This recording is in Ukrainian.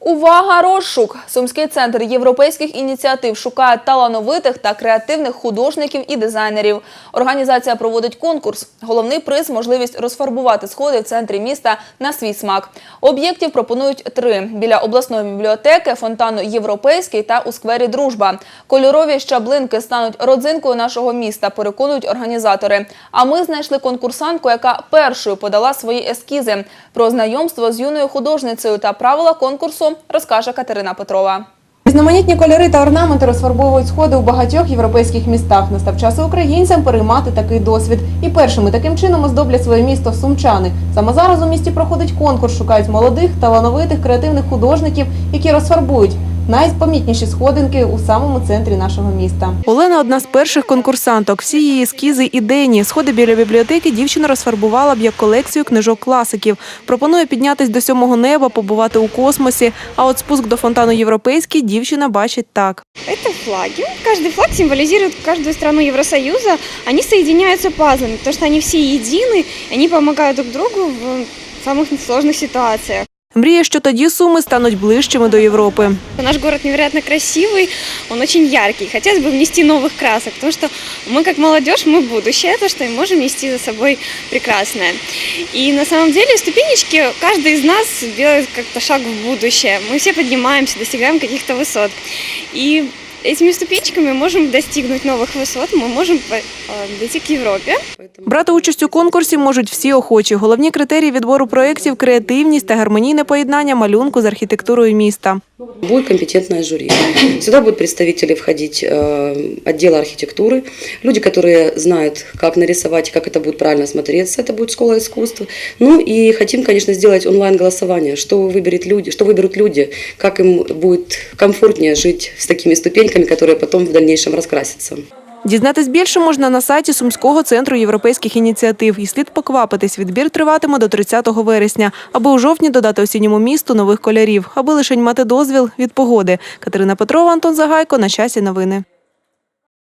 Увага, розшук! Сумський центр європейських ініціатив шукає талановитих та креативних художників і дизайнерів. Організація проводить конкурс. Головний приз – можливість розфарбувати сходи в центрі міста на свій смак. Об'єктів пропонують три – біля обласної бібліотеки, фонтану «Європейський» та у сквері «Дружба». Кольорові щаблинки стануть родзинкою нашого міста, переконують організатори. А ми знайшли конкурсантку, яка першою подала свої ескізи. Про знайомство з юною художницею та правила конкурсу розкаже Катерина Петрова. Різноманітні кольори та орнаменти розфарбовують сходи у багатьох європейських містах. Настав час українцям переймати такий досвід. І першими таким чином оздоблять своє місто сумчани. Саме зараз у місті проходить конкурс, шукають молодих, талановитих, креативних художників, які розфарбують найпомітніші сходинки у самому центрі нашого міста. Олена одна з перших конкурсанток. Всі її ескізи ідейні. Сходи біля бібліотеки дівчина розфарбувала б як колекцію книжок класиків. Пропонує піднятись до сьомого неба, побувати у космосі. А от спуск до фонтану європейський дівчина бачить так. Это флаги. Каждый флаг символизирует каждую страну Евросоюза. Они соединяются пазлами, потому что они все едины, и они помогают друг другу в самых сложных ситуациях. Мріє, що тоді суми стануть ближчими до Європи. Наш город невероятно красивый, он очень яркий. Хотелось бы внести новых красок, потому что мы как молодежь, мы будущее, то, что и можем нести за собой прекрасное. И на самом деле ступенечки каждый из нас делает как-то шаг в будущее. Мы все поднимаемся, достигаем каких-то высот. И этими ступенчиками можем достигнуть новых высот, мы можем э, дойти к Европе. Брати участь у конкурсі можуть всі охочі. Головні критерії відбору проєктів – креативність та гармонійне поєднання малюнку з архітектурою міста. Будет компетентное жюри. Сюда будут представители входить э, отдела архитектуры, люди, которые знают, как нарисовать, как это будет правильно смотреться, это будет школа искусств. Ну и хотим, конечно, сделать онлайн-голосование, что выберут люди, что выберут люди, как им будет комфортнее жить с такими ступеньками, которые потом в дальнейшем раскрасятся. Дізнатись більше можна на сайті Сумського центру європейських ініціатив. І слід поквапитись. Відбір триватиме до 30 вересня, аби у жовтні додати осінньому місту нових кольорів, аби лише мати дозвіл від погоди. Катерина Петрова, Антон Загайко. На часі новини.